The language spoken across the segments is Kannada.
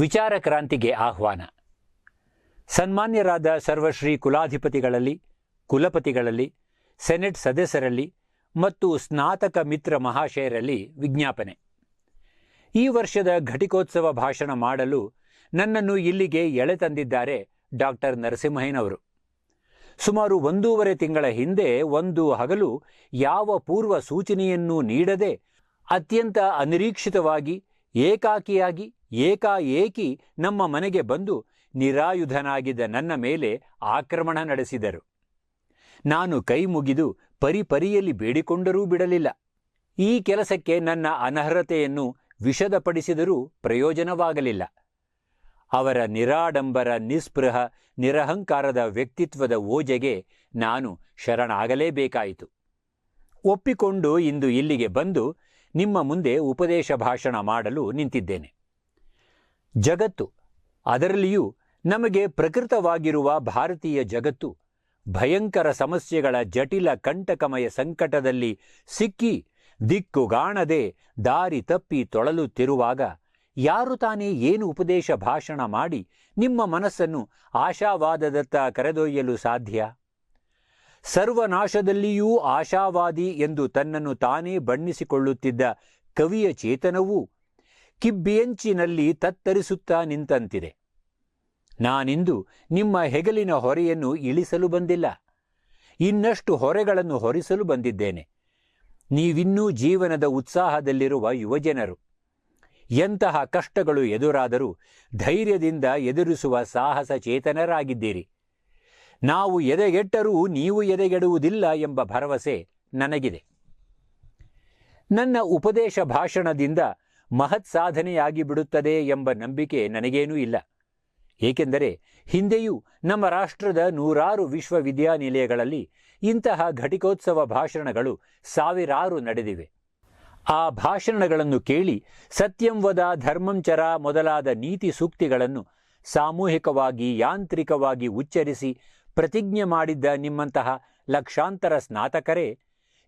ವಿಚಾರ ಕ್ರಾಂತಿಗೆ ಆಹ್ವಾನ. ಸನ್ಮಾನ್ಯರಾದ ಸರ್ವಶ್ರೀ ಕುಲಾಧಿಪತಿಗಳಲ್ಲಿ, ಕುಲಪತಿಗಳಲ್ಲಿ, ಸೆನೆಟ್ ಸದಸ್ಯರಲ್ಲಿ ಮತ್ತು ಸ್ನಾತಕ ಮಿತ್ರ ಮಹಾಶಯರಲ್ಲಿ ವಿಜ್ಞಾಪನೆ. ಈ ವರ್ಷದ ಘಟಿಕೋತ್ಸವ ಭಾಷಣ ಮಾಡಲು ನನ್ನನ್ನು ಇಲ್ಲಿಗೆ ಎಳೆ ತಂದಿದ್ದಾರೆ ಡಾಕ್ಟರ್ ನರಸಿಂಹಯ್ಯನವರು. ಸುಮಾರು ಒಂದೂವರೆ ತಿಂಗಳ ಹಿಂದೆ ಒಂದು ಹಗಲು ಯಾವ ಪೂರ್ವ ಸೂಚನೆಯನ್ನೂ ನೀಡದೆ ಅತ್ಯಂತ ಅನಿರೀಕ್ಷಿತವಾಗಿ, ಏಕಾಕಿಯಾಗಿ ಏಕಾಏಕಿ ನಮ್ಮ ಮನೆಗೆ ಬಂದು ನಿರಾಯುಧನಾಗಿದ್ದ ನನ್ನ ಮೇಲೆ ಆಕ್ರಮಣ ನಡೆಸಿದರು. ನಾನು ಕೈ ಮುಗಿದು ಪರಿಪರಿಯಲ್ಲಿ ಬೇಡಿಕೊಂಡರೂ ಬಿಡಲಿಲ್ಲ. ಈ ಕೆಲಸಕ್ಕೆ ನನ್ನ ಅನರ್ಹತೆಯನ್ನು ವಿಷದಪಡಿಸಿದರೂ ಪ್ರಯೋಜನವಾಗಲಿಲ್ಲ. ಅವರ ನಿರಾಡಂಬರ, ನಿಸ್ಪೃಹ, ನಿರಹಂಕಾರದ ವ್ಯಕ್ತಿತ್ವದ ಓಜೆಗೆ ನಾನು ಶರಣಾಗಲೇಬೇಕಾಯಿತು. ಒಪ್ಪಿಕೊಂಡು ಇಂದು ಇಲ್ಲಿಗೆ ಬಂದು ನಿಮ್ಮ ಮುಂದೆ ಉಪದೇಶ ಭಾಷಣ ಮಾಡಲು ನಿಂತಿದ್ದೇನೆ. ಜಗತ್ತು. ಅದರಲ್ಲಿಯೂ ನಮಗೆ ಪ್ರಕೃತವಾಗಿರುವ ಭಾರತೀಯ ಜಗತ್ತು ಭಯಂಕರ ಸಮಸ್ಯೆಗಳ ಜಟಿಲ ಕಂಟಕಮಯ ಸಂಕಟದಲ್ಲಿ ಸಿಕ್ಕಿ ದಿಕ್ಕುಗಾಣದೆ ದಾರಿ ತಪ್ಪಿ ತೊಳಲುತ್ತಿರುವಾಗ ಯಾರು ತಾನೇ ಏನು ಉಪದೇಶ ಭಾಷಣ ಮಾಡಿ ನಿಮ್ಮ ಮನಸ್ಸನ್ನು ಆಶಾವಾದದತ್ತ ಕರೆದೊಯ್ಯಲು ಸಾಧ್ಯ? ಸರ್ವನಾಶದಲ್ಲಿಯೂ ಆಶಾವಾದಿ ಎಂದು ತನ್ನನ್ನು ತಾನೇ ಬಣ್ಣಿಸಿಕೊಳ್ಳುತ್ತಿದ್ದ ಕವಿಯ ಚೇತನವೂ ಕಿಬ್ಬಿಯಂಚಿನಲ್ಲಿ ತತ್ತರಿಸುತ್ತಾ ನಿಂತಂತಿದೆ. ನಾನಿಂದು ನಿಮ್ಮ ಹೆಗಲಿನ ಹೊರೆಯನ್ನು ಇಳಿಸಲು ಬಂದಿಲ್ಲ. ಇನ್ನಷ್ಟು ಹೊರೆಗಳನ್ನು ಹೊರಿಸಲು ಬಂದಿದ್ದೇನೆ. ನೀವಿನ್ನೂ ಜೀವನದ ಉತ್ಸಾಹದಲ್ಲಿರುವ ಯುವಜನರು. ಎಂತಹ ಕಷ್ಟಗಳು ಎದುರಾದರೂ ಧೈರ್ಯದಿಂದ ಎದುರಿಸುವ ಸಾಹಸ ಚೇತನರಾಗಿದ್ದೀರಿ. ನಾವು ಎದೆಗೆಟ್ಟರೂ ನೀವು ಎದೆಗೆಡುವುದಿಲ್ಲ ಎಂಬ ಭರವಸೆ ನನಗಿದೆ. ನನ್ನ ಉಪದೇಶ ಭಾಷಣದಿಂದ ಮಹತ್ ಸಾಧನೆಯಾಗಿ ಬಿಡುತ್ತದೆ ಎಂಬ ನಂಬಿಕೆ ನನಗೇನೂ ಇಲ್ಲ. ಏಕೆಂದರೆ ಹಿಂದೆಯೂ ನಮ್ಮ ರಾಷ್ಟ್ರದ ನೂರಾರು ವಿಶ್ವವಿದ್ಯಾನಿಲಯಗಳಲ್ಲಿ ಇಂತಹ ಘಟಿಕೋತ್ಸವ ಭಾಷಣಗಳು ಸಾವಿರಾರು ನಡೆದಿವೆ. ಆ ಭಾಷಣಗಳನ್ನು ಕೇಳಿ ಸತ್ಯಂವದ ಧರ್ಮಂಚರ ಮೊದಲಾದ ನೀತಿ ಸೂಕ್ತಿಗಳನ್ನು ಸಾಮೂಹಿಕವಾಗಿ ಯಾಂತ್ರಿಕವಾಗಿ ಉಚ್ಚರಿಸಿ ಪ್ರತಿಜ್ಞೆ ಮಾಡಿದ್ದ ನಿಮ್ಮಂತಹ ಲಕ್ಷಾಂತರ ಸ್ನಾತಕರೇ,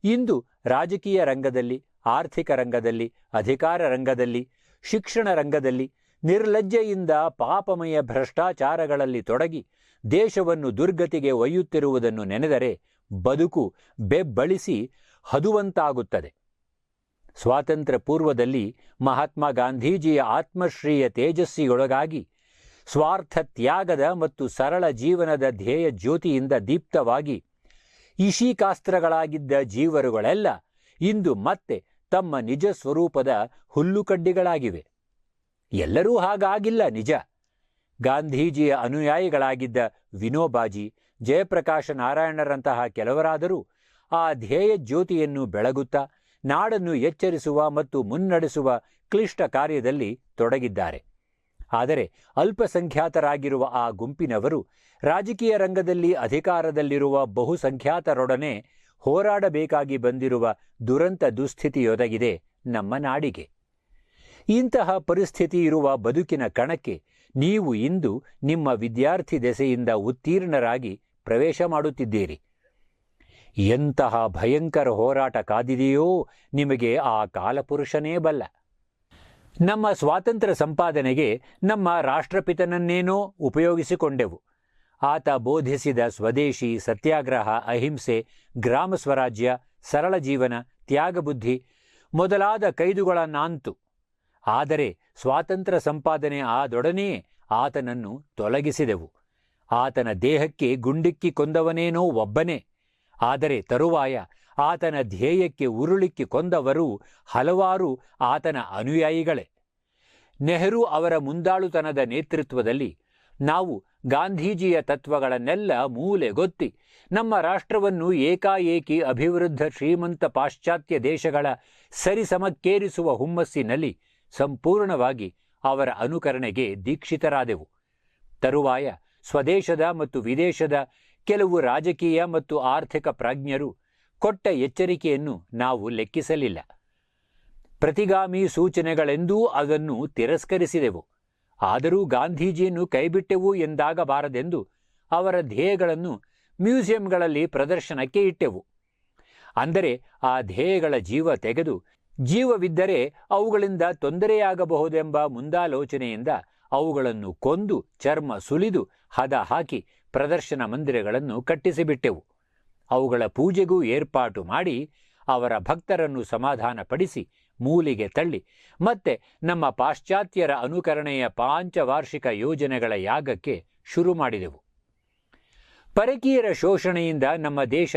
ಇಂದು ರಾಜಕೀಯ ರಂಗದಲ್ಲಿ ಆರ್ಥಿಕ ರಂಗದಲ್ಲಿ, ಅಧಿಕಾರ ರಂಗದಲ್ಲಿ, ಶಿಕ್ಷಣ ರಂಗದಲ್ಲಿ ನಿರ್ಲಜ್ಜೆಯಿಂದ ಪಾಪಮಯ ಭ್ರಷ್ಟಾಚಾರಗಳಲ್ಲಿ ತೊಡಗಿ ದೇಶವನ್ನು ದುರ್ಗತಿಗೆ ಒಯ್ಯುತ್ತಿರುವುದನ್ನು ನೆನೆದರೆ ಬದುಕು ಬೆಬ್ಬಳಿಸಿ ಹದುವಂತಾಗುತ್ತದೆ. ಸ್ವಾತಂತ್ರ್ಯ ಪೂರ್ವದಲ್ಲಿ ಮಹಾತ್ಮ ಗಾಂಧೀಜಿಯ ಆತ್ಮಶ್ರೀಯ ತೇಜಸ್ಸಿಯೊಳಗಾಗಿ ಸ್ವಾರ್ಥ ತ್ಯಾಗದ ಮತ್ತು ಸರಳ ಜೀವನದ ಧ್ಯೇಯ ಜ್ಯೋತಿಯಿಂದ ದೀಪ್ತವಾಗಿ ಇಶಿಕಾಸ್ತ್ರಗಳಾಗಿದ್ದ ಜೀವರುಗಳೆಲ್ಲ ಇಂದು ಮತ್ತೆ ತಮ್ಮ ನಿಜ ಸ್ವರೂಪದ ಹುಲ್ಲುಕಡ್ಡಿಗಳಾಗಿವೆ. ಎಲ್ಲರೂ ಹಾಗಾಗಿಲ್ಲ ನಿಜ. ಗಾಂಧೀಜಿಯ ಅನುಯಾಯಿಗಳಾಗಿದ್ದ ವಿನೋಬಾಜಿ, ಜಯಪ್ರಕಾಶ ನಾರಾಯಣರಂತಹ ಕೆಲವರಾದರೂ ಆ ಧ್ಯೇಯ ಜ್ಯೋತಿಯನ್ನು ಬೆಳಗುತ್ತಾ, ನಾಡನ್ನು ಎಚ್ಚರಿಸುವ ಮತ್ತು ಮುನ್ನಡೆಸುವ ಕ್ಲಿಷ್ಟ ಕಾರ್ಯದಲ್ಲಿ ತೊಡಗಿದ್ದಾರೆ. ಆದರೆ ಅಲ್ಪಸಂಖ್ಯಾತರಾಗಿರುವ ಆ ಗುಂಪಿನವರು ರಾಜಕೀಯ ರಂಗದಲ್ಲಿ ಅಧಿಕಾರದಲ್ಲಿರುವ ಬಹುಸಂಖ್ಯಾತರೊಡನೆ ಹೋರಾಡಬೇಕಾಗಿ ಬಂದಿರುವ ದುರಂತ ದುಸ್ಥಿತಿಯೊದಗಿದೆ ನಮ್ಮ ನಾಡಿಗೆ. ಇಂತಹ ಪರಿಸ್ಥಿತಿ ಇರುವ ಬದುಕಿನ ಕಣಕ್ಕೆ ನೀವು ಇಂದು ನಿಮ್ಮ ವಿದ್ಯಾರ್ಥಿ ದೆಸೆಯಿಂದ ಉತ್ತೀರ್ಣರಾಗಿ ಪ್ರವೇಶ ಮಾಡುತ್ತಿದ್ದೀರಿ. ಎಂತಹ ಭಯಂಕರ ಹೋರಾಟ ಕಾದಿದೆಯೋ ನಿಮಗೆ ಆ ಕಾಲಪುರುಷನೇ ಬಲ್ಲ. ನಮ್ಮ ಸ್ವಾತಂತ್ರ್ಯ ಸಂಪಾದನೆಗೆ ನಮ್ಮ ರಾಷ್ಟ್ರಪಿತನನ್ನೇನೋ ಉಪಯೋಗಿಸಿಕೊಂಡೆವು. ಆತ ಬೋಧಿಸಿದ ಸ್ವದೇಶಿ ಸತ್ಯಾಗ್ರಹ, ಅಹಿಂಸೆ, ಗ್ರಾಮ ಸ್ವರಾಜ್ಯ, ಸರಳ ಜೀವನ ತ್ಯಾಗಬುದ್ಧಿ ಮೊದಲಾದ ಕೈದುಗಳನ್ನಾಂತು. ಆದರೆ ಸ್ವಾತಂತ್ರ್ಯ ಸಂಪಾದನೆ ಆದೊಡನೆಯೇ ಆತನನ್ನು ತೊಲಗಿಸಿದೆವು. ಆತನ ದೇಹಕ್ಕೆ ಗುಂಡಿಕ್ಕಿ ಕೊಂದವನೇನೋ ಒಬ್ಬನೇ. ಆದರೆ ತರುವಾಯ ಆತನ ಧ್ಯೇಯಕ್ಕೆ ಉರುಳಿಕ್ಕಿ ಕೊಂದವರು ಹಲವಾರು ಆತನ ಅನುಯಾಯಿಗಳೇ. ನೆಹರು ಅವರ ಮುಂದಾಳುತನದ ನೇತೃತ್ವದಲ್ಲಿ ನಾವು ಗಾಂಧೀಜಿಯ ತತ್ವಗಳನ್ನೆಲ್ಲ ಮೂಲೆಗೊತ್ತಿ ನಮ್ಮ ರಾಷ್ಟ್ರವನ್ನು ಏಕಾಏಕಿ ಅಭಿವೃದ್ಧ ಶ್ರೀಮಂತ ಪಾಶ್ಚಾತ್ಯ ದೇಶಗಳ ಸರಿಸಮಕ್ಕೇರಿಸುವ ಹುಮ್ಮಸ್ಸಿನಲ್ಲಿ ಸಂಪೂರ್ಣವಾಗಿ ಅವರ ಅನುಕರಣೆಗೆ ದೀಕ್ಷಿತರಾದೆವು. ತರುವಾಯ ಸ್ವದೇಶದ ಮತ್ತು ವಿದೇಶದ ಕೆಲವು ರಾಜಕೀಯ ಮತ್ತು ಆರ್ಥಿಕ ಪ್ರಾಜ್ಞರು ಕೊಟ್ಟ ಎಚ್ಚರಿಕೆಯನ್ನು ನಾವು ಲೆಕ್ಕಿಸಲಿಲ್ಲ. ಪ್ರತಿಗಾಮಿ ಸೂಚನೆಗಳೆಂದೂ ಅದನ್ನು ತಿರಸ್ಕರಿಸಿದೆವು. ಆದರೂ ಗಾಂಧೀಜಿಯನ್ನು ಕೈಬಿಟ್ಟೆವು ಎಂದಾಗಬಾರದೆಂದು ಅವರ ಧ್ಯೇಯಗಳನ್ನು ಮ್ಯೂಸಿಯಂಗಳಲ್ಲಿ ಪ್ರದರ್ಶನಕ್ಕೆ ಇಟ್ಟೆವು. ಅಂದರೆ ಆ ಧ್ಯೇಯಗಳ ಜೀವ ತೆಗೆದು ಜೀವವಿದ್ದರೆ ಅವುಗಳಿಂದ ತೊಂದರೆಯಾಗಬಹುದೆಂಬ ಮುಂದಾಲೋಚನೆಯಿಂದ ಅವುಗಳನ್ನು ಕೊಂದು ಚರ್ಮ ಸುಲಿದು ಹದ ಹಾಕಿ ಪ್ರದರ್ಶನ ಮಂದಿರಗಳನ್ನು ಕಟ್ಟಿಸಿಬಿಟ್ಟೆವು. ಅವುಗಳ ಪೂಜೆಗೂ ಏರ್ಪಾಟು ಮಾಡಿ ಅವರ ಭಕ್ತರನ್ನು ಸಮಾಧಾನಪಡಿಸಿ ಮೂಲಿಗೆ ತಳ್ಳಿ. ಮತ್ತೆ ನಮ್ಮ ಪಾಶ್ಚಾತ್ಯರ ಅನುಕರಣೆಯ ಪಾಂಚವಾರ್ಷಿಕ ಯೋಜನೆಗಳ ಯಾಗಕ್ಕೆ ಶುರು ಮಾಡಿದೆವು. ಪರಕೀಯರ ಶೋಷಣೆಯಿಂದ ನಮ್ಮ ದೇಶ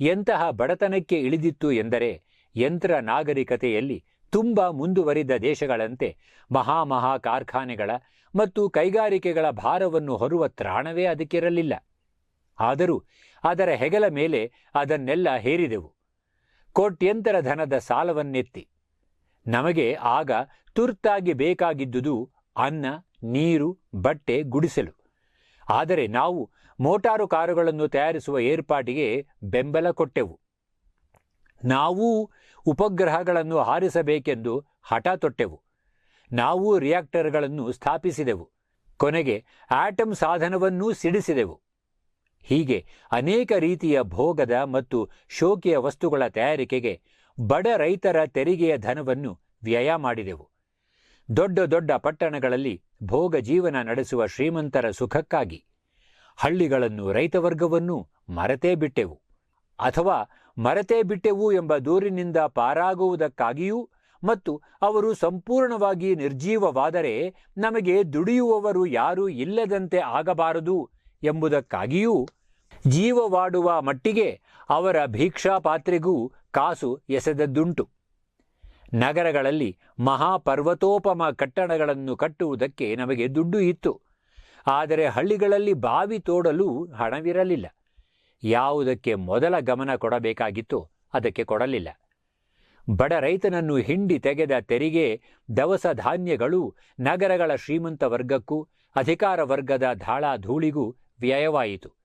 ಎಂತಹ ಬಡತನಕ್ಕೆ ಇಳಿದಿತ್ತು ಎಂದರೆ ಯಂತ್ರ ನಾಗರಿಕತೆಯಲ್ಲಿ ತುಂಬ ಮುಂದುವರಿದ ದೇಶಗಳಂತೆ ಮಹಾಮಹಾ ಕಾರ್ಖಾನೆಗಳ ಮತ್ತು ಕೈಗಾರಿಕೆಗಳ ಭಾರವನ್ನು ಹೊರುವ ತ್ರಾಣವೇ ಅದಕ್ಕಿರಲಿಲ್ಲ. ಆದರೂ ಅದರ ಹೆಗಲ ಮೇಲೆ ಅದನ್ನೆಲ್ಲ ಹೇರಿದೆವು. ಕೋಟ್ಯಂತರ ಧನದ ಸಾಲವನ್ನೆತ್ತಿ. ನಮಗೆ ಆಗ ತುರ್ತಾಗಿ ಬೇಕಾಗಿದ್ದುದು ಅನ್ನ, ನೀರು, ಬಟ್ಟೆ, ಗುಡಿಸಲು. ಆದರೆ ನಾವು ಮೋಟಾರು ಕಾರುಗಳನ್ನು ತಯಾರಿಸುವ ಏರ್ಪಾಟಿಗೆ ಬೆಂಬಲ ಕೊಟ್ಟೆವು. ನಾವೂ ಉಪಗ್ರಹಗಳನ್ನು ಹಾರಿಸಬೇಕೆಂದು ಹಠ ತೊಟ್ಟೆವು. ನಾವು ರಿಯಾಕ್ಟರ್ಗಳನ್ನು ಸ್ಥಾಪಿಸಿದೆವು. ಕೊನೆಗೆ ಆಟಮ್ ಸಾಧನವನ್ನೂ ಸಿಡಿಸಿದೆವು. ಹೀಗೆ ಅನೇಕ ರೀತಿಯ ಭೋಗದ ಮತ್ತು ಶೋಕಿಯ ವಸ್ತುಗಳ ತಯಾರಿಕೆಗೆ ಬಡ ರೈತರ ತೆರಿಗೆಯ ಧನವನ್ನು ವ್ಯಯ ಮಾಡಿದೆವು. ದೊಡ್ಡ ದೊಡ್ಡ ಪಟ್ಟಣಗಳಲ್ಲಿ ಭೋಗ ಜೀವನ ನಡೆಸುವ ಶ್ರೀಮಂತರ ಸುಖಕ್ಕಾಗಿ ಹಳ್ಳಿಗಳನ್ನು ರೈತವರ್ಗವನ್ನು ಮರೆತೇ ಬಿಟ್ಟೆವು. ಅಥವಾ ಮರೆತೇ ಬಿಟ್ಟೆವು ಎಂಬ ದೂರಿನಿಂದ ಪಾರಾಗುವುದಕ್ಕಾಗಿಯೂ ಮತ್ತು ಅವರು ಸಂಪೂರ್ಣವಾಗಿ ನಿರ್ಜೀವವಾದರೆ ನಮಗೆ ದುಡಿಯುವವರು ಯಾರೂ ಇಲ್ಲದಂತೆ ಆಗಬಾರದು ಎಂಬುದಕ್ಕಾಗಿಯೂ ಜೀವವಾಡುವ ಮಟ್ಟಿಗೆ ಅವರ ಭಿಕ್ಷಾಪಾತ್ರೆಗೂ ಕಾಸು ಎಸೆದದ್ದುಂಟು. ನಗರಗಳಲ್ಲಿ ಮಹಾಪರ್ವತೋಪಮ ಕಟ್ಟಡಗಳನ್ನು ಕಟ್ಟುವುದಕ್ಕೆ ನಮಗೆ ದುಡ್ಡು ಇತ್ತು. ಆದರೆ ಹಳ್ಳಿಗಳಲ್ಲಿ ಬಾವಿ ತೋಡಲು ಹಣವಿರಲಿಲ್ಲ. ಯಾವುದಕ್ಕೆ ಮೊದಲ ಗಮನ ಕೊಡಬೇಕಾಗಿತ್ತು ಅದಕ್ಕೆ ಕೊಡಲಿಲ್ಲ. ಬಡ ರೈತನನ್ನು ಹಿಂಡಿ ತೆಗೆದ ತೆರಿಗೆ, ದವಸ ಧಾನ್ಯಗಳು ನಗರಗಳ ಶ್ರೀಮಂತ ವರ್ಗಕ್ಕೂ, ಅಧಿಕಾರ ವರ್ಗದ ಧಾಳಾಧೂಳಿಗೂ ವ್ಯಯವಾಯಿತು.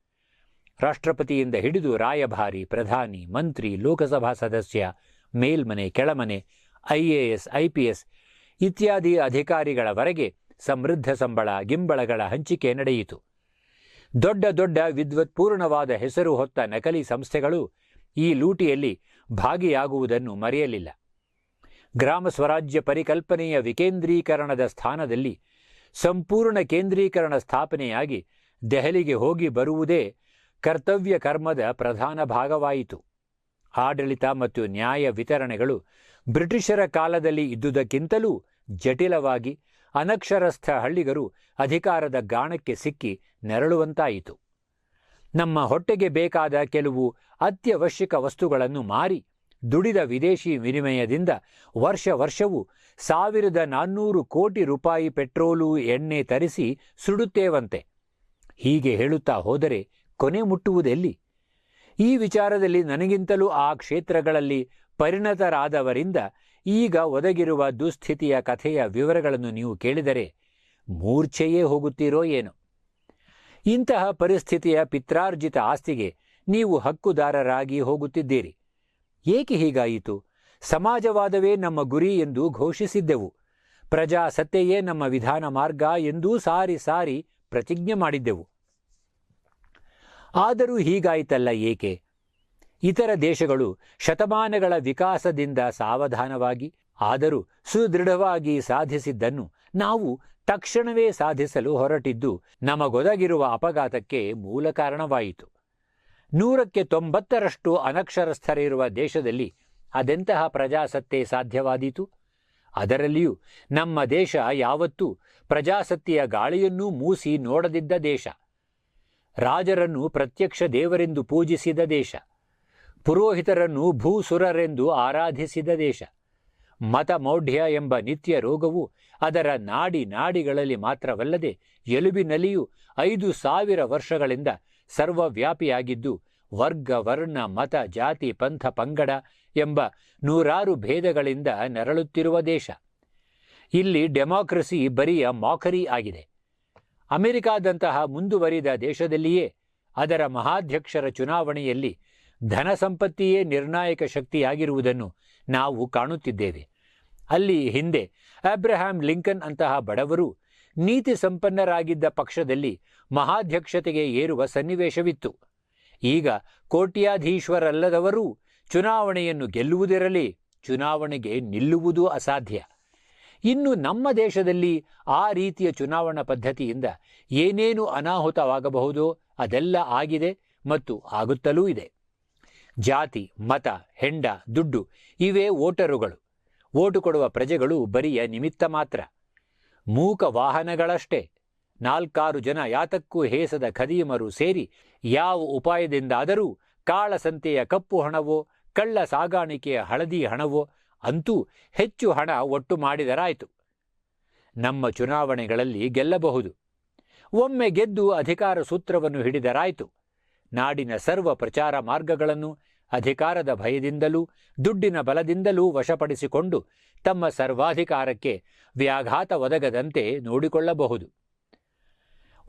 ರಾಷ್ಟ್ರಪತಿಯಿಂದ ಹಿಡಿದು ರಾಯಭಾರಿ, ಪ್ರಧಾನಿ, ಮಂತ್ರಿ, ಲೋಕಸಭಾ ಸದಸ್ಯ, ಮೇಲ್ಮನೆ, ಕೆಳಮನೆ ಐಎಎಸ್ ಐಪಿಎಸ್ ಇತ್ಯಾದಿ ಅಧಿಕಾರಿಗಳವರೆಗೆ ಸಮೃದ್ಧ ಸಂಬಳ, ಗಿಂಬಳಗಳ ಹಂಚಿಕೆ ನಡೆಯಿತು. ದೊಡ್ಡ ದೊಡ್ಡ ವಿದ್ವತ್ಪೂರ್ಣವಾದ ಹೆಸರು ಹೊತ್ತ ನಕಲಿ ಸಂಸ್ಥೆಗಳು ಈ ಲೂಟಿಯಲ್ಲಿ ಭಾಗಿಯಾಗುವುದನ್ನು ಮರೆಯಲಿಲ್ಲ. ಗ್ರಾಮ ಸ್ವರಾಜ್ಯ ಪರಿಕಲ್ಪನೆಯ ವಿಕೇಂದ್ರೀಕರಣದ ಸ್ಥಾನದಲ್ಲಿ ಸಂಪೂರ್ಣ ಕೇಂದ್ರೀಕರಣ ಸ್ಥಾಪನೆಯಾಗಿ ದೆಹಲಿಗೆ ಹೋಗಿ ಬರುವುದೇ ಕರ್ತವ್ಯ ಕರ್ಮದ ಪ್ರಧಾನ ಭಾಗವಾಯಿತು. ಆಡಳಿತ ಮತ್ತು ನ್ಯಾಯ ವಿತರಣೆಗಳು ಬ್ರಿಟಿಷರ ಕಾಲದಲ್ಲಿ ಇದ್ದುದಕ್ಕಿಂತಲೂ ಜಟಿಲವಾಗಿ ಅನಕ್ಷರಸ್ಥ ಹಳ್ಳಿಗರು ಅಧಿಕಾರದ ಗಾಣಕ್ಕೆ ಸಿಕ್ಕಿ ನೆರಳುವಂತಾಯಿತು. ನಮ್ಮ ಹೊಟ್ಟೆಗೆ ಬೇಕಾದ ಕೆಲವು ಅತ್ಯವಶ್ಯಕ ವಸ್ತುಗಳನ್ನು ಮಾರಿ ದುಡಿದ ವಿದೇಶಿ ವಿನಿಮಯದಿಂದ ವರ್ಷ ವರ್ಷವೂ ಸಾವಿರದ ನಾನ್ನೂರು ಕೋಟಿ ರೂಪಾಯಿ ಪೆಟ್ರೋಲು, ಎಣ್ಣೆ ತರಿಸಿ ಸುಡುತ್ತೇವಂತೆ. ಹೀಗೆ ಹೇಳುತ್ತಾ ಹೋದರೆ ಕೊನೆ ಮುಟ್ಟುವುದೆಲ್ಲಿ ಈ ವಿಚಾರದಲ್ಲಿ ನನಗಿಂತಲೂ ಆ ಕ್ಷೇತ್ರಗಳಲ್ಲಿ ಪರಿಣತರಾದವರಿಂದ ಈಗ ಒದಗಿರುವ ದುಸ್ಥಿತಿಯ ಕಥೆಯ ವಿವರಗಳನ್ನು ನೀವು ಕೇಳಿದರೆ ಮೂರ್ಛೆಯೇ ಹೋಗುತ್ತೀರೋ ಏನು. ಇಂತಹ ಪರಿಸ್ಥಿತಿಯ ಪಿತ್ರಾರ್ಜಿತ ಆಸ್ತಿಗೆ ನೀವು ಹಕ್ಕುದಾರರಾಗಿ ಹೋಗುತ್ತಿದ್ದೀರಿ. ಏಕೆ ಹೀಗಾಯಿತು? ಸಮಾಜವಾದವೇ ನಮ್ಮ ಗುರಿ ಎಂದು ಘೋಷಿಸಿದ್ದೆವು. ಪ್ರಜಾಸತ್ತೆಯೇ ನಮ್ಮ ವಿಧಾನ ಮಾರ್ಗ ಎಂದೂ ಸಾರಿ ಸಾರಿ ಪ್ರತಿಜ್ಞೆ ಮಾಡಿದ್ದೆವು. ಆದರೂ ಹೀಗಾಯಿತಲ್ಲ ಏಕೆ? ಇತರ ದೇಶಗಳು ಶತಮಾನಗಳ ವಿಕಾಸದಿಂದ ಸಾವಧಾನವಾಗಿ, ಆದರೂ ಸುದೃಢವಾಗಿ ಸಾಧಿಸಿದ್ದನ್ನು ನಾವು ತಕ್ಷಣವೇ ಸಾಧಿಸಲು ಹೊರಟಿದ್ದು, ನಮಗೊದಗಿರುವ ಅಪಘಾತಕ್ಕೆ ಮೂಲ ಕಾರಣವಾಯಿತು. ನೂರಕ್ಕೆ ತೊಂಬತ್ತರಷ್ಟು ಅನಕ್ಷರಸ್ಥರಿರುವ ದೇಶದಲ್ಲಿ ಅದೆಂತಹ ಪ್ರಜಾಸತ್ತೆ ಸಾಧ್ಯವಾದೀತು? ಅದರಲ್ಲಿಯೂ ನಮ್ಮ ದೇಶ ಯಾವತ್ತೂ ಪ್ರಜಾಸತ್ತೆಯ ಗಾಳಿಯನ್ನೂ ಮೂಸಿ ನೋಡದಿದ್ದ ದೇಶ. ರಾಜರನ್ನು ಪ್ರತ್ಯಕ್ಷ ದೇವರೆಂದು ಪೂಜಿಸಿದ ದೇಶ. ಪುರೋಹಿತರನ್ನು ಭೂಸುರರೆಂದು ಆರಾಧಿಸಿದ ದೇಶ. ಮತಮೌಢ್ಯ ಎಂಬ ನಿತ್ಯ ರೋಗವು ಅದರ ನಾಡಿ ನಾಡಿಗಳಲ್ಲಿ ಮಾತ್ರವಲ್ಲದೆ ಎಲುಬಿನಲ್ಲಿಯೂ ಐದು ಸಾವಿರ ವರ್ಷಗಳಿಂದ ಸರ್ವವ್ಯಾಪಿಯಾಗಿದ್ದು, ವರ್ಗ, ವರ್ಣ, ಮತ, ಜಾತಿ, ಪಂಥ, ಪಂಗಡ ಎಂಬ ನೂರಾರು ಭೇದಗಳಿಂದ ನರಳುತ್ತಿರುವ ದೇಶ. ಇಲ್ಲಿ ಡೆಮಾಕ್ರಸಿ ಬರಿಯ ಮಾಕರಿ ಆಗಿದೆ. ಅಮೆರಿಕಾದಂತಹ ಮುಂದುವರಿದ ದೇಶದಲ್ಲಿಯೇ ಅದರ ಮಹಾಧ್ಯಕ್ಷರ ಚುನಾವಣೆಯಲ್ಲಿ ಧನ ಸಂಪತ್ತಿಯೇ ನಿರ್ಣಾಯಕ ಶಕ್ತಿಯಾಗಿರುವುದನ್ನು ನಾವು ಕಾಣುತ್ತಿದ್ದೇವೆ. ಅಲ್ಲಿ ಹಿಂದೆ ಅಬ್ರಹಾಂ ಲಿಂಕನ್ ಅಂತಹ ಬಡವರು ನೀತಿ ಸಂಪನ್ನರಾಗಿದ್ದ ಪಕ್ಷದಲ್ಲಿ ಮಹಾಧ್ಯಕ್ಷತೆಗೆ ಏರುವ ಸನ್ನಿವೇಶವಿತ್ತು. ಈಗ ಕೋಟ್ಯಾಧೀಶ್ವರಲ್ಲದವರೂ ಚುನಾವಣೆಯನ್ನು ಗೆಲ್ಲುವುದಿರಲಿ, ಚುನಾವಣೆಗೆ ನಿಲ್ಲುವುದೂ ಅಸಾಧ್ಯ. ಇನ್ನು ನಮ್ಮ ದೇಶದಲ್ಲಿ ಆ ರೀತಿಯ ಚುನಾವಣಾ ಪದ್ಧತಿಯಿಂದ ಏನೇನು ಅನಾಹುತವಾಗಬಹುದೋ ಅದೆಲ್ಲ ಆಗಿದೆ ಮತ್ತು ಆಗುತ್ತಲೂ ಇದೆ. ಜಾತಿ, ಮತ, ಹೆಂಡ, ದುಡ್ಡು ಇವೇ ವೋಟರುಗಳು. ಓಟು ಕೊಡುವ ಪ್ರಜೆಗಳು ಬರಿಯ ನಿಮಿತ್ತ ಮಾತ್ರ. ಮೂಕ ವಾಹನಗಳಷ್ಟೇ. ನಾಲ್ಕಾರು ಜನ ಯಾತಕ್ಕೂ ಹೇಸದ ಖದೀಮರು ಸೇರಿ ಯಾವ ಉಪಾಯದಿಂದಾದರೂ ಕಾಳಸಂತೆಯ ಕಪ್ಪು ಹಣವೋ, ಕಳ್ಳ ಸಾಗಾಣಿಕೆಯ ಹಳದಿ ಹಣವೋ ಅಂತೂ ಹೆಚ್ಚು ಹಣ ಒಟ್ಟು ಮಾಡಿದರಾಯಿತು. ನಮ್ಮ ಚುನಾವಣೆಗಳಲ್ಲಿ ಗೆಲ್ಲಬಹುದು. ಒಮ್ಮೆ ಗೆದ್ದು ಅಧಿಕಾರ ಸೂತ್ರವನ್ನು ಹಿಡಿದರಾಯಿತು. ನಾಡಿನ ಸರ್ವ ಪ್ರಚಾರ ಮಾರ್ಗಗಳನ್ನು ಅಧಿಕಾರದ ಭಯದಿಂದಲೂ, ದುಡ್ಡಿನ ಬಲದಿಂದಲೂ ವಶಪಡಿಸಿಕೊಂಡು ತಮ್ಮ ಸರ್ವಾಧಿಕಾರಕ್ಕೆ ವ್ಯಾಘಾತ ಒದಗದಂತೆ ನೋಡಿಕೊಳ್ಳಬಹುದು.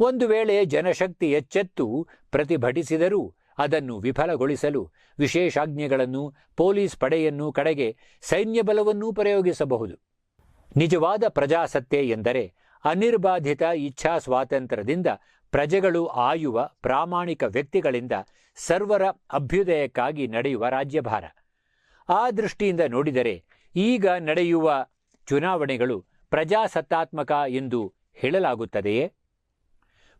ಒಂದು ವೇಳೆ ಜನಶಕ್ತಿ ಎಚ್ಚೆತ್ತು ಪ್ರತಿಭಟಿಸಿದರೂ ಅದನ್ನು ವಿಫಲಗೊಳಿಸಲು ವಿಶೇಷಾಜ್ಞೆಗಳನ್ನು ಪೊಲೀಸ್ ಪಡೆಯನ್ನು ಕಡೆಗೆ ಸೈನ್ಯ ಬಲವನ್ನೂ ಪ್ರಯೋಗಿಸಬಹುದು. ನಿಜವಾದ ಪ್ರಜಾಸತ್ತೆ ಎಂದರೆ ಅನಿರ್ಬಾಧಿತ ಇಚ್ಛಾ ಸ್ವಾತಂತ್ರ್ಯದಿಂದ ಪ್ರಜೆಗಳು ಆಯುವ ಪ್ರಾಮಾಣಿಕ ವ್ಯಕ್ತಿಗಳಿಂದ ಸರ್ವರ ಅಭ್ಯುದಯಕ್ಕಾಗಿ ನಡೆಯುವ ರಾಜ್ಯಭಾರ. ಆ ದೃಷ್ಟಿಯಿಂದ ನೋಡಿದರೆ ಈಗ ನಡೆಯುವ ಚುನಾವಣೆಗಳು ಪ್ರಜಾಸತ್ತಾತ್ಮಕ ಎಂದು ಹೇಳಲಾಗುತ್ತದೆಯೇ?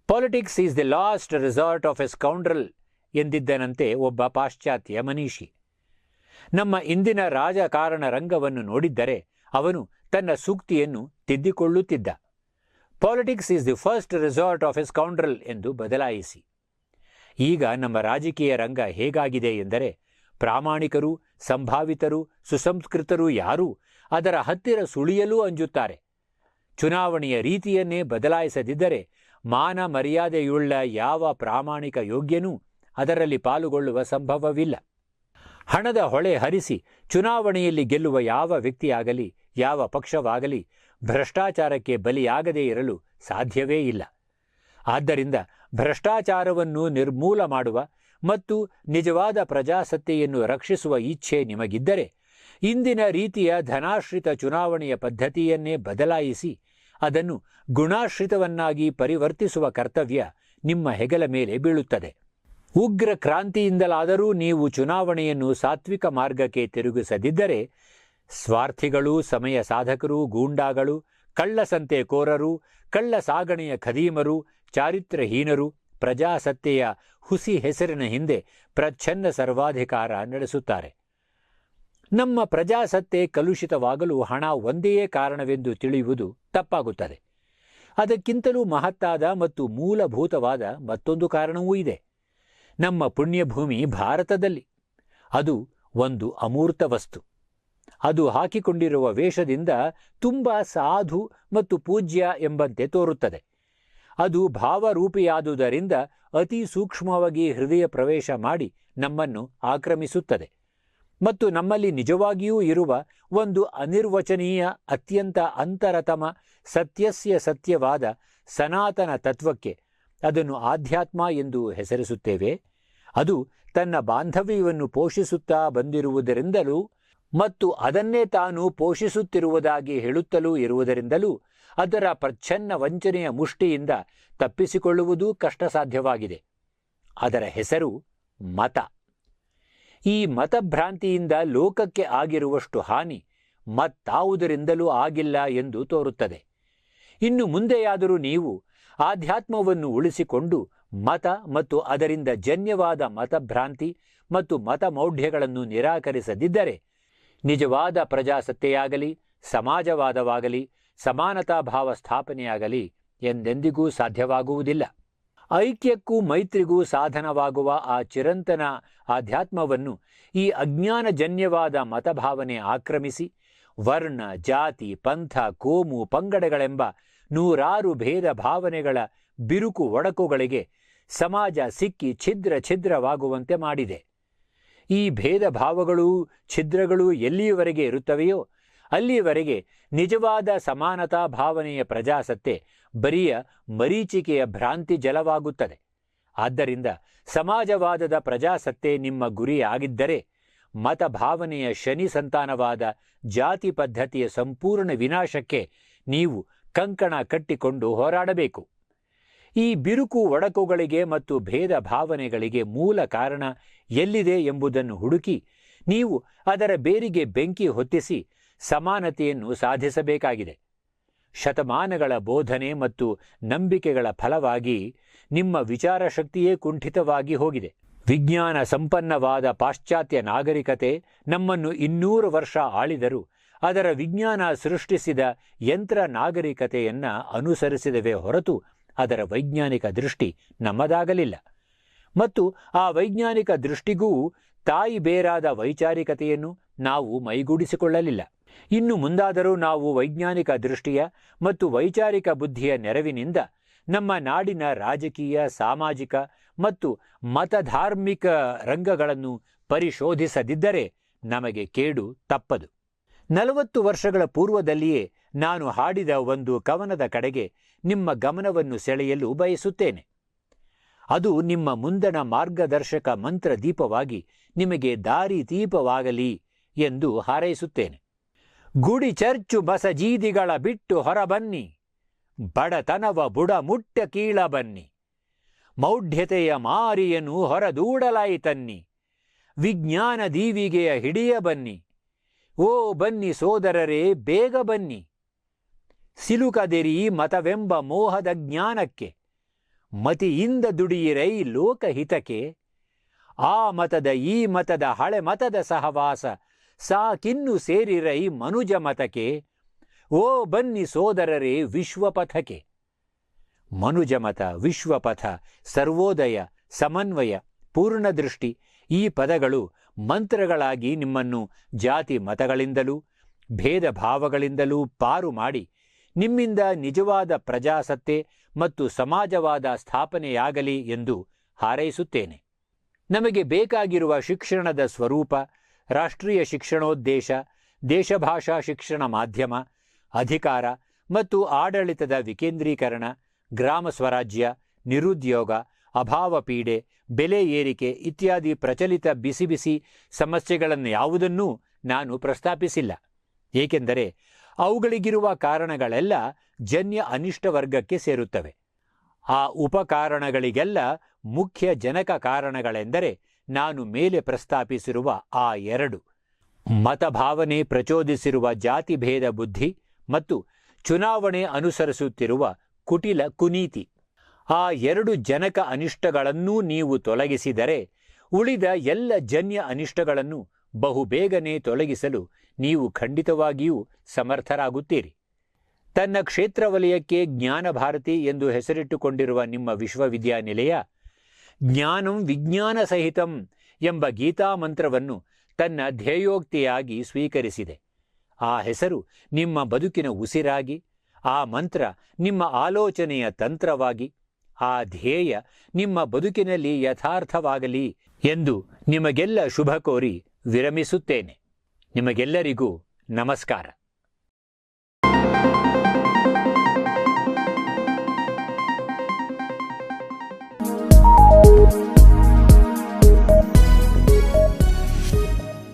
Politics is the last resort of a scoundrel ಎಂದಿದ್ದನಂತೆ ಒಬ್ಬ ಪಾಶ್ಚಾತ್ಯ ಮನೀಷಿ. ನಮ್ಮ ಇಂದಿನ ರಾಜಕಾರಣ ರಂಗವನ್ನು ನೋಡಿದ್ದರೆ ಅವನು ತನ್ನ ಸೂಕ್ತಿಯನ್ನು ತಿದ್ದಿಕೊಳ್ಳುತ್ತಿದ್ದ. Politics is the first resort of a scoundrel ಎಂದು ಬದಲಾಯಿಸಿ. ಈಗ ನಮ್ಮ ರಾಜಕೀಯ ರಂಗ ಹೇಗಾಗಿದೆ ಎಂದರೆ ಪ್ರಾಮಾಣಿಕರು, ಸಂಭಾವಿತರು, ಸುಸಂಸ್ಕೃತರು ಯಾರೂ ಅದರ ಹತ್ತಿರ ಸುಳಿಯಲೂ ಅಂಜುತ್ತಾರೆ. ಚುನಾವಣೆಯ ರೀತಿಯನ್ನೇ ಬದಲಾಯಿಸದಿದ್ದರೆ ಮಾನ ಮರ್ಯಾದೆಯುಳ್ಳ ಯಾವ ಪ್ರಾಮಾಣಿಕ ಯೋಗ್ಯನೂ ಅದರಲ್ಲಿ ಪಾಲುಗೊಳ್ಳುವ ಸಂಭವವಿಲ್ಲ. ಹಣದ ಹೊಳೆ ಹರಿಸಿ ಚುನಾವಣೆಯಲ್ಲಿ ಗೆಲ್ಲುವ ಯಾವ ವ್ಯಕ್ತಿಯಾಗಲಿ, ಯಾವ ಪಕ್ಷವಾಗಲಿ ಭ್ರಷ್ಟಾಚಾರಕ್ಕೆ ಬಲಿಯಾಗದೇ ಇರಲು ಸಾಧ್ಯವೇ ಇಲ್ಲ. ಆದ್ದರಿಂದ ಭ್ರಷ್ಟಾಚಾರವನ್ನು ನಿರ್ಮೂಲ ಮಾಡುವ ಮತ್ತು ನಿಜವಾದ ಪ್ರಜಾಸತ್ತೆಯನ್ನು ರಕ್ಷಿಸುವ ಇಚ್ಛೆ ನಿಮಗಿದ್ದರೆ ಇಂದಿನ ರೀತಿಯ ಧನಾಶ್ರಿತ ಚುನಾವಣೆಯ ಪದ್ಧತಿಯನ್ನೇ ಬದಲಾಯಿಸಿ ಅದನ್ನು ಗುಣಾಶ್ರಿತವನ್ನಾಗಿ ಪರಿವರ್ತಿಸುವ ಕರ್ತವ್ಯ ನಿಮ್ಮ ಹೆಗಲ ಮೇಲೆ ಬೀಳುತ್ತದೆ. ಉಗ್ರ ಕ್ರಾಂತಿಯಿಂದಲಾದರೂ ನೀವು ಚುನಾವಣೆಯನ್ನು ಸಾತ್ವಿಕ ಮಾರ್ಗಕ್ಕೆ ತಿರುಗಿಸದಿದ್ದರೆ ಸ್ವಾರ್ಥಿಗಳು, ಸಮಯ ಸಾಧಕರು, ಗೂಂಡಾಗಳು ಕಳ್ಳಸಂತೆಕೋರರು ಕಳ್ಳ ಸಾಗಣೆಯ ಖದೀಮರು ಚಾರಿತ್ರಹೀನರು ಪ್ರಜಾಸತ್ತೆಯ ಹುಸಿ ಹೆಸರಿನ ಹಿಂದೆ ಪ್ರಚ್ಛನ್ನ ಸರ್ವಾಧಿಕಾರ ನಡೆಸುತ್ತಾರೆ. ನಮ್ಮ ಪ್ರಜಾಸತ್ತೆ ಕಲುಷಿತವಾಗಲು ಹಣ ಒಂದೇ ಕಾರಣವೆಂದು ತಿಳಿಯುವುದು ತಪ್ಪಾಗುತ್ತದೆ. ಅದಕ್ಕಿಂತಲೂ ಮಹತ್ತಾದ ಮತ್ತು ಮೂಲಭೂತವಾದ ಮತ್ತೊಂದು ಕಾರಣವೂ ಇದೆ. ನಮ್ಮ ಪುಣ್ಯಭೂಮಿ ಭಾರತದಲ್ಲಿ. ಅದು ಒಂದು ಅಮೂರ್ತ ವಸ್ತು. ಅದು ಹಾಕಿಕೊಂಡಿರುವ ವೇಷದಿಂದ ತುಂಬ ಸಾಧು ಮತ್ತು ಪೂಜ್ಯ ಎಂಬಂತೆ ತೋರುತ್ತದೆ. ಅದು ಭಾವರೂಪಿಯಾದುದರಿಂದ ಅತಿ ಸೂಕ್ಷ್ಮವಾಗಿ ಹೃದಯ ಪ್ರವೇಶ ಮಾಡಿ ನಮ್ಮನ್ನು ಆಕ್ರಮಿಸುತ್ತದೆ. ಮತ್ತು ನಮ್ಮಲ್ಲಿ ನಿಜವಾಗಿಯೂ ಇರುವ ಒಂದು ಅನಿರ್ವಚನೀಯ, ಅತ್ಯಂತ ಅಂತರತಮ, ಸತ್ಯಸ್ಯ ಸತ್ಯವಾದ ಸನಾತನ ತತ್ವಕ್ಕೆ ಅದನ್ನು ಆಧ್ಯಾತ್ಮ ಎಂದು ಹೆಸರಿಸುತ್ತೇವೆ. ಅದು ತನ್ನ ಬಾಂಧವ್ಯವನ್ನು ಪೋಷಿಸುತ್ತಾ ಬಂದಿರುವುದರಿಂದಲೂ ಮತ್ತು ಅದನ್ನೇ ತಾನು ಪೋಷಿಸುತ್ತಿರುವುದಾಗಿ ಹೇಳುತ್ತಲೂ ಇರುವುದರಿಂದಲೂ ಅದರ ಪ್ರಚ್ಛನ್ನ ವಂಚನೆಯ ಮುಷ್ಟಿಯಿಂದ ತಪ್ಪಿಸಿಕೊಳ್ಳುವುದೂ ಕಷ್ಟ ಸಾಧ್ಯವಾಗಿದೆ ಅದರ ಹೆಸರು ಮತ. ಈ ಮತಭ್ರಾಂತಿಯಿಂದ ಲೋಕಕ್ಕೆ ಆಗಿರುವಷ್ಟು ಹಾನಿ ಮತ್ತಾವುದರಿಂದಲೂ ಆಗಿಲ್ಲ ಎಂದು ತೋರುತ್ತದೆ. ಇನ್ನು ಮುಂದೆಯಾದರೂ ನೀವು ಆಧ್ಯಾತ್ಮವನ್ನು ಉಳಿಸಿಕೊಂಡು ಮತ ಮತ್ತು ಅದರಿಂದ ಜನ್ಯವಾದ ಮತಭ್ರಾಂತಿ ಮತ್ತು ಮತಮೌಢ್ಯಗಳನ್ನು ನಿರಾಕರಿಸದಿದ್ದರೆ ನಿಜವಾದ ಪ್ರಜಾಸತ್ತೆಯಾಗಲಿ, ಸಮಾಜವಾದವಾಗಲಿ ಸಮಾನತಾ ಭಾವ ಸ್ಥಾಪನೆಯಾಗಲಿ ಎಂದೆಂದಿಗೂ ಸಾಧ್ಯವಾಗುವುದಿಲ್ಲ. ಐಕ್ಯಕ್ಕೂ ಮೈತ್ರಿಗೂ ಸಾಧನವಾಗುವ ಆ ಚಿರಂತನ ಆಧ್ಯಾತ್ಮವನ್ನು ಈ ಅಜ್ಞಾನಜನ್ಯವಾದ ಮತಭಾವನೆ ಆಕ್ರಮಿಸಿ ವರ್ಣ, ಜಾತಿ, ಪಂಥ, ಕೋಮು, ಪಂಗಡಗಳೆಂಬ ನೂರಾರು ಭೇದ ಭಾವನೆಗಳ ಬಿರುಕು ಒಡಕುಗಳಿಗೆ ಸಮಾಜ ಸಿಕ್ಕಿ ಛಿದ್ರ ಛಿದ್ರವಾಗುವಂತೆ ಮಾಡಿದೆ. ಈ ಭೇದ ಭಾವಗಳೂ ಛಿದ್ರಗಳೂ ಎಲ್ಲಿಯವರೆಗೆ ಇರುತ್ತವೆಯೋ ಅಲ್ಲಿಯವರೆಗೆ ನಿಜವಾದ ಸಮಾನತಾ ಭಾವನೆಯ ಪ್ರಜಾಸತ್ತೆ ಬರಿಯ ಮರೀಚಿಕೆಯ ಭ್ರಾಂತಿ ಜಲವಾಗುತ್ತದೆ. ಆದ್ದರಿಂದ ಸಮಾಜವಾದದ ಪ್ರಜಾಸತ್ತೆ ನಿಮ್ಮ ಗುರಿಯಾಗಿದ್ದರೆ ಮತಭಾವನೆಯ ಶನಿ ಸಂತಾನವಾದ ಜಾತಿ ಪದ್ಧತಿಯ ಸಂಪೂರ್ಣ ವಿನಾಶಕ್ಕೆ ನೀವು ಕಂಕಣ ಕಟ್ಟಿಕೊಂಡು ಹೋರಾಡಬೇಕು. ಈ ಬಿರುಕು ಒಡಕುಗಳಿಗೆ ಮತ್ತು ಭೇದ ಭಾವನೆಗಳಿಗೆ ಮೂಲ ಕಾರಣ ಎಲ್ಲಿದೆ ಎಂಬುದನ್ನು ಹುಡುಕಿ ನೀವು ಅದರ ಬೇರಿಗೆ ಬೆಂಕಿ ಹೊತ್ತಿಸಿ ಸಮಾನತೆಯನ್ನು ಸಾಧಿಸಬೇಕಾಗಿದೆ. ಶತಮಾನಗಳ ಬೋಧನೆ ಮತ್ತು ನಂಬಿಕೆಗಳ ಫಲವಾಗಿ ನಿಮ್ಮ ವಿಚಾರ ಶಕ್ತಿಯೇ ಕುಂಠಿತವಾಗಿ ಹೋಗಿದೆ. ವಿಜ್ಞಾನ ಸಂಪನ್ನವಾದ ಪಾಶ್ಚಾತ್ಯ ನಾಗರಿಕತೆ ನಮ್ಮನ್ನು ಇನ್ನೂರು ವರ್ಷ ಆಳಿದರೂ ಅದರ ವಿಜ್ಞಾನ ಸೃಷ್ಟಿಸಿದ ಯಂತ್ರ ನಾಗರಿಕತೆಯನ್ನ ಅನುಸರಿಸಿದವೇ ಹೊರತು ಅದರ ವೈಜ್ಞಾನಿಕ ದೃಷ್ಟಿ ನಮ್ಮದಾಗಲಿಲ್ಲ. ಮತ್ತು ಆ ವೈಜ್ಞಾನಿಕ ದೃಷ್ಟಿಗೂ ತಾಯಿ ಬೇರಾದ ವೈಚಾರಿಕತೆಯನ್ನು ನಾವು ಮೈಗೂಡಿಸಿಕೊಳ್ಳಲಿಲ್ಲ. ಇನ್ನು ಮುಂದಾದರೂ ನಾವು ವೈಜ್ಞಾನಿಕ ದೃಷ್ಟಿಯ ಮತ್ತು ವೈಚಾರಿಕ ಬುದ್ಧಿಯ ನೆರವಿನಿಂದ ನಮ್ಮ ನಾಡಿನ ರಾಜಕೀಯ, ಸಾಮಾಜಿಕ ಮತ್ತು ಮತಧಾರ್ಮಿಕ ರಂಗಗಳನ್ನು ಪರಿಶೋಧಿಸದಿದ್ದರೆ ನಮಗೆ ಕೇಡು ತಪ್ಪದು. ನಲವತ್ತು ವರ್ಷಗಳ ಪೂರ್ವದಲ್ಲಿಯೇ ನಾನು ಹಾಡಿದ ಒಂದು ಕವನದ ಕಡೆಗೆ ನಿಮ್ಮ ಗಮನವನ್ನು ಸೆಳೆಯಲು ಬಯಸುತ್ತೇನೆ. ಅದು ನಿಮ್ಮ ಮುಂದಣ ಮಾರ್ಗದರ್ಶಕ ಮಂತ್ರ ದೀಪವಾಗಿ ನಿಮಗೆ ದಾರಿ ದೀಪವಾಗಲಿ ಎಂದು ಹಾರೈಸುತ್ತೇನೆ. ಗುಡಿ ಚರ್ಚು ಬಸಜೀದಿಗಳ ಬಿಟ್ಟು ಹೊರಬನ್ನಿ ಬಡತನವ ಬುಡ ಮುಟ್ಟ ಕೀಳ ಬನ್ನಿ. ಮೌಢ್ಯತೆಯ ಮಾರಿಯನ್ನು ಹೊರದೂಡಲಾಯಿತನ್ನಿ. ವಿಜ್ಞಾನ ದೀವಿಗೆಯ ಹಿಡಿಯ ಬನ್ನಿ. ಓ ಬನ್ನಿ ಸೋದರರೇ, ಬೇಗ ಬನ್ನಿ. ಸಿಲುಕದಿರಿ ಮತವೆಂಬ ಮೋಹದ ಜ್ಞಾನಕ್ಕೆ. ಮತಿಯಿಂದ ದುಡಿಯಿರೈ ಲೋಕಹಿತಕ್ಕೆ. ಆ ಮತದ ಈ ಮತದ ಹಳೆ ಮತದ ಸಹವಾಸ ಸಾಕಿನ್ನು ಸೇರಿರೈ ಮನುಜ ಮತಕ್ಕೆ. ಓ ಬನ್ನಿ ಸೋದರರೇ, ವಿಶ್ವಪಥಕ್ಕೆ. ಮನುಜಮತ ವಿಶ್ವಪಥ, ಸರ್ವೋದಯ, ಸಮನ್ವಯ, ಪೂರ್ಣದೃಷ್ಟಿ, ಈ ಪದಗಳು ಮಂತ್ರಗಳಾಗಿ ನಿಮ್ಮನ್ನು ಜಾತಿ ಮತಗಳಿಂದಲೂ, ಭೇದ ಭಾವಗಳಿಂದಲೂ ಪಾರು ಮಾಡಿ ನಿಮ್ಮಿಂದ ನಿಜವಾದ ಪ್ರಜಾಸತ್ತೆ ಮತ್ತು ಸಮಾಜವಾದ ಸ್ಥಾಪನೆಯಾಗಲಿ ಎಂದು ಹಾರೈಸುತ್ತೇನೆ. ನಮಗೆ ಬೇಕಾಗಿರುವ ಶಿಕ್ಷಣದ ಸ್ವರೂಪ, ರಾಷ್ಟ್ರೀಯ ಶಿಕ್ಷಣೋದ್ದೇಶ, ದೇಶಭಾಷಾ ಶಿಕ್ಷಣ ಮಾಧ್ಯಮ, ಅಧಿಕಾರ ಮತ್ತು ಆಡಳಿತದ ವಿಕೇಂದ್ರೀಕರಣ, ಗ್ರಾಮ ಸ್ವರಾಜ್ಯ, ನಿರುದ್ಯೋಗ ಅಭಾವ ಪೀಡೆ ಬೆಲೆ ಏರಿಕೆ ಇತ್ಯಾದಿ ಪ್ರಚಲಿತ ಬಿಸಿ ಬಿಸಿ ಸಮಸ್ಯೆಗಳನ್ನು ಯಾವುದನ್ನೂ ನಾನು ಪ್ರಸ್ತಾಪಿಸಿಲ್ಲ. ಏಕೆಂದರೆ ಅವುಗಳಿಗಿರುವ ಕಾರಣಗಳೆಲ್ಲ ಜನ್ಯ ಅನಿಷ್ಟ ವರ್ಗಕ್ಕೆ ಸೇರುತ್ತವೆ. ಆ ಉಪಕಾರಣಗಳಿಗೆಲ್ಲ ಮುಖ್ಯ ಜನಕ ಕಾರಣಗಳೆಂದರೆ ನಾನು ಮೇಲೆ ಪ್ರಸ್ತಾಪಿಸಿರುವ ಆ ಎರಡು. ಮತಭಾವನೆ ಪ್ರಚೋದಿಸಿರುವ ಜಾತಿಭೇದ ಬುದ್ಧಿ ಮತ್ತು ಚುನಾವಣೆ ಅನುಸರಿಸುತ್ತಿರುವ ಕುಟಿಲ ಕುನೀತಿ. ಆ ಎರಡು ಜನಕ ಅನಿಷ್ಟಗಳನ್ನೂ ನೀವು ತೊಲಗಿಸಿದರೆ ಉಳಿದ ಎಲ್ಲ ಜನ್ಯ ಅನಿಷ್ಟಗಳನ್ನು ಬಹುಬೇಗನೆ ತೊಲಗಿಸಲು ನೀವು ಖಂಡಿತವಾಗಿಯೂ ಸಮರ್ಥರಾಗುತ್ತೀರಿ. ತನ್ನ ಕ್ಷೇತ್ರ ವಲಯಕ್ಕೆ ಜ್ಞಾನ ಭಾರತಿ ಎಂದು ಹೆಸರಿಟ್ಟುಕೊಂಡಿರುವ ನಿಮ್ಮ ವಿಶ್ವವಿದ್ಯಾನಿಲಯ, ಜ್ಞಾನಂ ವಿಜ್ಞಾನ ಸಹಿತಂ ಎಂಬ ಗೀತಾಮಂತ್ರವನ್ನು ತನ್ನ ಧ್ಯೇಯೋಕ್ತಿಯಾಗಿ ಸ್ವೀಕರಿಸಿದೆ. ಆ ಹೆಸರು ನಿಮ್ಮ ಬದುಕಿನ ಉಸಿರಾಗಿ, ಆ ಮಂತ್ರ ನಿಮ್ಮ ಆಲೋಚನೆಯ ತಂತ್ರವಾಗಿ ಆ ಧ್ಯೇಯ ನಿಮ್ಮ ಬದುಕಿನಲ್ಲಿ ಯಥಾರ್ಥವಾಗಲಿ ಎಂದು ನಿಮಗೆಲ್ಲ ಶುಭ ಕೋರಿ ವಿರಮಿಸುತ್ತೇನೆ. ನಿಮಗೆಲ್ಲರಿಗೂ ನಮಸ್ಕಾರ.